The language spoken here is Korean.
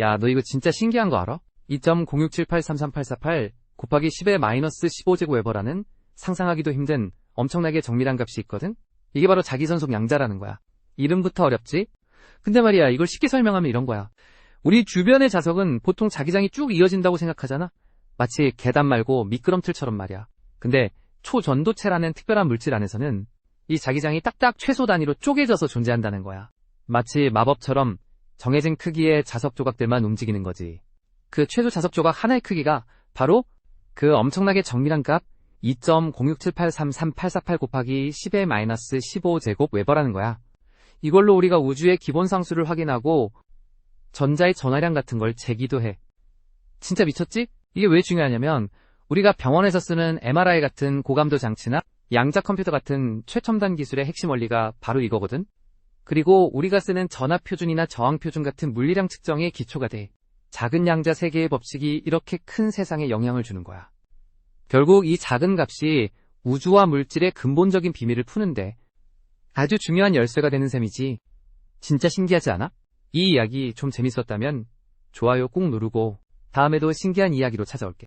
야, 너 이거 진짜 신기한 거 알아? 2.067833848 곱하기 10의 마이너스 15제곱웨버라는 상상하기도 힘든 엄청나게 정밀한 값이 있거든? 이게 바로 자기선속 양자라는 거야. 이름부터 어렵지? 근데 말이야, 이걸 쉽게 설명하면 이런 거야. 우리 주변의 자석은 보통 자기장이 쭉 이어진다고 생각하잖아? 마치 계단 말고 미끄럼틀처럼 말이야. 근데 초전도체라는 특별한 물질 안에서는 이 자기장이 딱딱 최소 단위로 쪼개져서 존재한다는 거야. 마치 마법처럼 정해진 크기의 자석 조각들만 움직이는 거지. 그 최소 자석 조각 하나의 크기가 바로 그 엄청나게 정밀한 값 2.067833848 곱하기 10의 마이너스 15제곱 웨버라는 거야. 이걸로 우리가 우주의 기본 상수를 확인하고 전자의 전화량 같은 걸 재기도 해. 진짜 미쳤지? 이게 왜 중요하냐면 우리가 병원에서 쓰는 MRI 같은 고감도 장치나 양자 컴퓨터 같은 최첨단 기술의 핵심 원리가 바로 이거거든. 그리고 우리가 쓰는 전압 표준이나 저항 표준 같은 물리량 측정의 기초가 돼. 작은 양자 세계의 법칙이 이렇게 큰 세상에 영향을 주는 거야. 결국 이 작은 값이 우주와 물질의 근본적인 비밀을 푸는데 아주 중요한 열쇠가 되는 셈이지. 진짜 신기하지 않아? 이 이야기 좀 재밌었다면 좋아요 꾹 누르고 다음에도 신기한 이야기로 찾아올게.